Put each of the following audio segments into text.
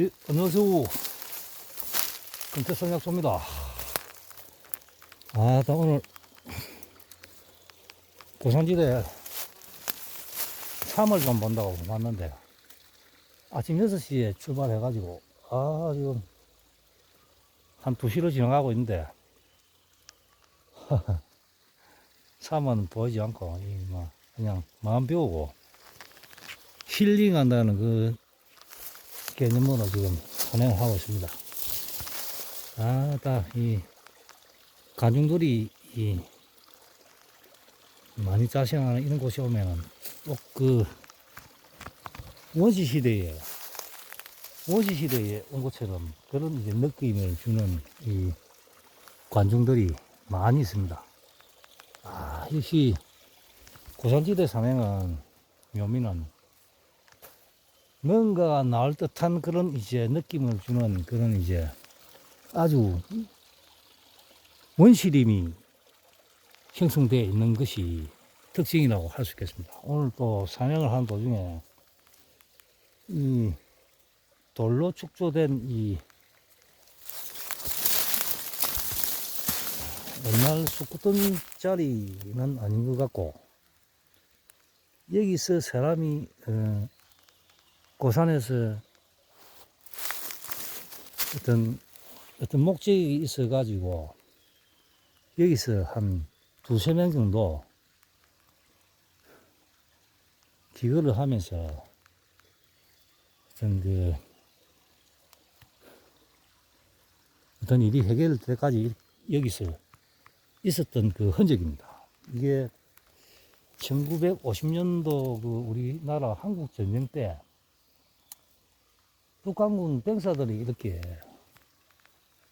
예, 안녕하세요. 금태성 약소입니다. 아, 나 오늘 고산지대 참을 좀 본다고 왔는데 아침 6시에 출발해가지고 아, 지금 한 2시로 지나가고 있는데 참은 보이지 않고 그냥 마음 비우고 힐링한다는 그 개념으로 지금 진행을 하고 있습니다. 아, 따이 가중들이 이 많이 자생하는 이런 곳에 오면은 꼭 그 원시 시대에 원시 시대에 온 것처럼 그런 이제 느낌을 주는 이 관중들이 많이 있습니다. 아, 역시 고산지대 산행은 묘미는 뭔가가 나올 듯한 그런 이제 느낌을 주는 그런 이제 아주 원시림이 형성되어 있는 것이 특징이라고 할 수 있겠습니다. 오늘 또 사냥을 하는 도중에 이 돌로 축조된 이 옛날 쑥구덩 자리는 아닌 것 같고 여기서 사람이 어, 고산에서 어떤 어떤 목적이 있어 가지고 여기서 한 두세 명 정도 기거를 하면서 어떤 그 어떤 일이 해결될 때까지 여기서 있었던 그 흔적입니다. 이게 1950년도 그 우리나라 한국 전쟁 때 북한군 병사들이 이렇게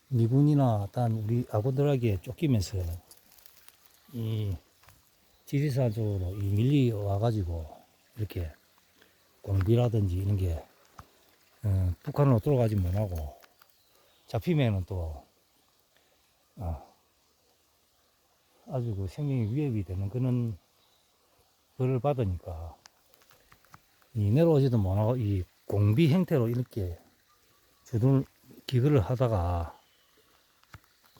미군이나 단 우리 아군들에게 쫓기면서 이 지리산 쪽으로 이 밀려와 가지고 이렇게 공비라든지 이런 게 어, 북한으로 들어가지 못하고 잡히면은 또 어, 아주 그 생명이 위협이 되는 그런 벌을 받으니까 이 내려오지도 못하고 이 공비 형태로 이렇게 주둔 기거를 하다가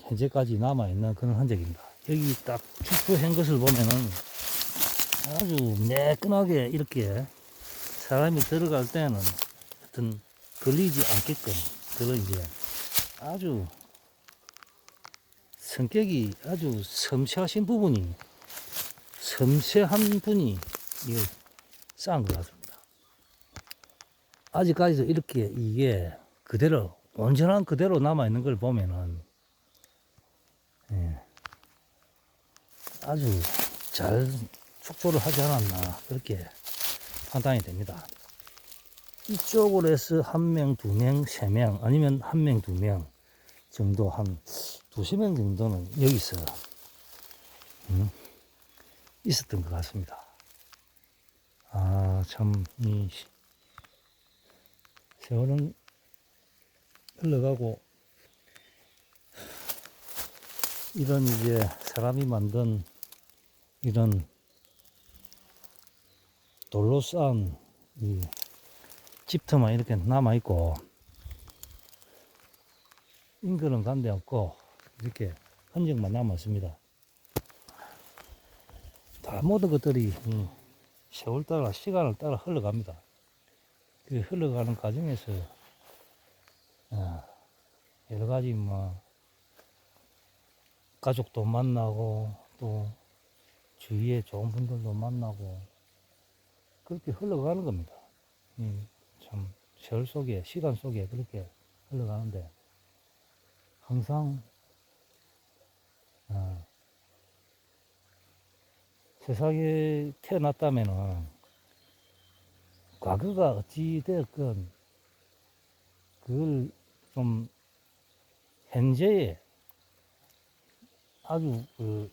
현재까지 남아있는 그런 흔적입니다. 여기 딱 축소한 것을 보면은 아주 매끈하게 이렇게 사람이 들어갈 때는 어떤 걸리지 않게끔 그런 이제 아주 성격이 아주 섬세하신 부분이 섬세한 분이 이걸 쌓은 것 같습니다. 아직까지도 이렇게 이게 그대로 온전한 그대로 남아 있는 걸 보면은 예, 아주 잘 축조를 하지 않았나 그렇게 판단이 됩니다. 이쪽으로 해서 한 명, 두 명, 세 명, 아니면 한 명, 두 명 정도 한 두세 명 정도는 여기서 음, 있었던 것 같습니다. 아, 참, 이 세월은 흘러가고 이런 이제 사람이 만든 이런 돌로 쌓은 이 집터만 이렇게 남아 있고 인근은 간데 없고 이렇게 흔적만 남았습니다. 다 모든 것들이 이 세월 따라 시간을 따라 흘러갑니다. 그 흘러가는 과정에서 아, 여러 가지 뭐 가족도 만나고 또 주위에 좋은 분들도 만나고 그렇게 흘러가는 겁니다. 이참 세월 속에 시간 속에 그렇게 흘러가는데 항상 아, 세상에 태어났다면은 과거가 어찌 되었건 그걸 좀 현재에 아주 그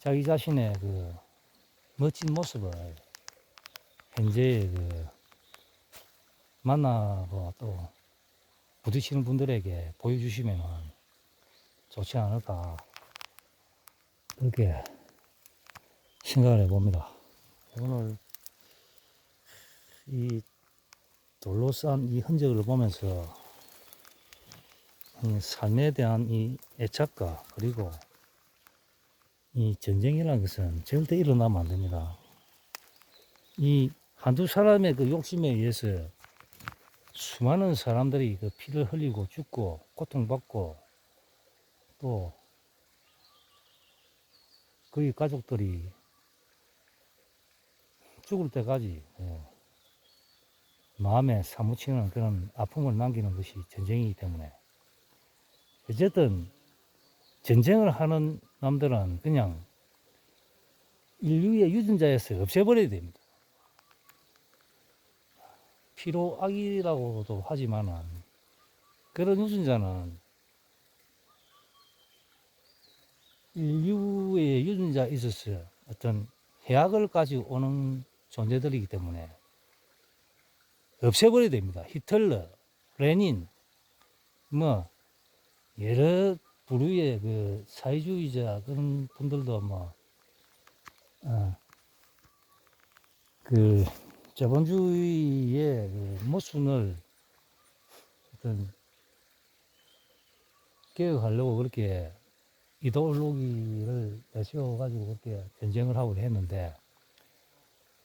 자기 자신의 그 멋진 모습을 현재의 그 만나고 또 부딪히는 분들에게 보여주시면 좋지 않을까 그렇게 생각을 해봅니다. 오늘 이 돌로 싼 이 흔적을 보면서 이 삶에 대한 이 애착과 그리고 이 전쟁이라는 것은 절대 일어나면 안 됩니다. 이 한두 사람의 그 욕심에 의해서 수많은 사람들이 그 피를 흘리고 죽고 고통받고 또 그의 가족들이 죽을 때까지 예, 마음에 사무치는 그런 아픔을 남기는 것이 전쟁이기 때문에 어쨌든 전쟁을 하는 남들은 그냥 인류의 유전자에서 없애버려야 됩니다. 피로악이라고도 하지만은 그런 유전자는 인류의 유전자에 있어서 어떤 해악을 가지고 오는 존재들이기 때문에 없애버려야 됩니다. 히틀러, 레닌, 뭐 여러 부류의 그 사회주의자 그런 분들도 뭐, 어, 그 자본주의의 그 모순을 어떤 개혁하려고 그렇게 이데올로기를 내세워가지고 그렇게 전쟁을 하고 했는데,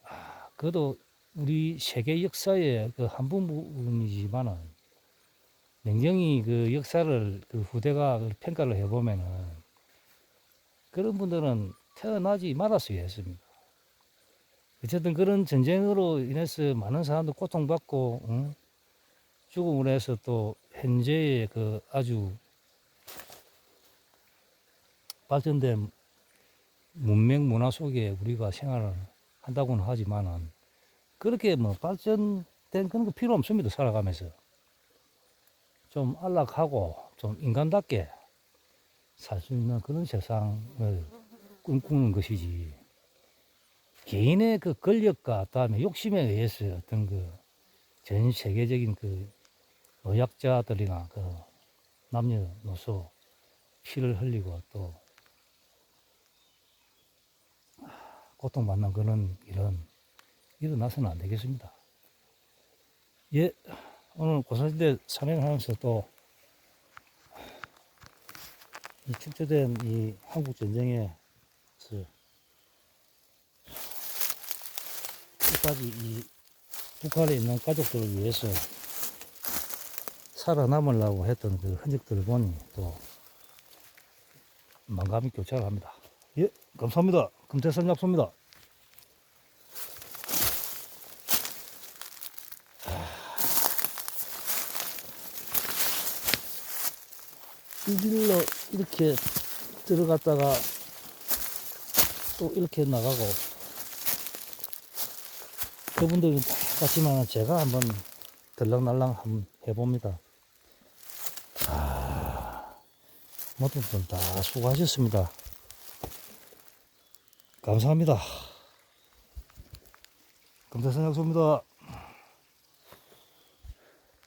아, 그것도 우리 세계 역사의 그 한 부분이지만은 냉정히 그 역사를 그 후대가 그 평가를 해보면은 그런 분들은 태어나지 말았어야 했습니다. 어쨌든 그런 전쟁으로 인해서 많은 사람들 고통받고 응? 죽음으로 해서 또 현재의 그 아주 발전된 문명 문화 속에 우리가 생활을 한다고는 하지만은 그렇게 뭐 발전된 그런 거 필요 없습니다 살아가면서. 좀 안락하고 좀 인간답게 살 수 있는 그런 세상을 꿈꾸는 것이지. 개인의 그 권력과 다음에 욕심에 의해서 어떤 그 전 세계적인 그 의학자들이나 그 남녀노소 피를 흘리고 또 고통받는 그런 일은 일어나서는 안 되겠습니다. 예, 오늘 고사진대 산행하면서 또 이 축제된 이 한국 전쟁에 끝까지 이 북한에 있는 가족들을 위해서 살아남으려고 했던 그 흔적들을 보니 또 만감이 교차를 합니다. 예, 감사합니다. 금태산 약소입니다. 이 길로 이렇게 들어갔다가 또 이렇게 나가고 그분들은 똑같지만 제가 한번 들락날락 한번 해봅니다. 아, 모든 분들 다 수고하셨습니다. 감사합니다. 금태선 약소입니다.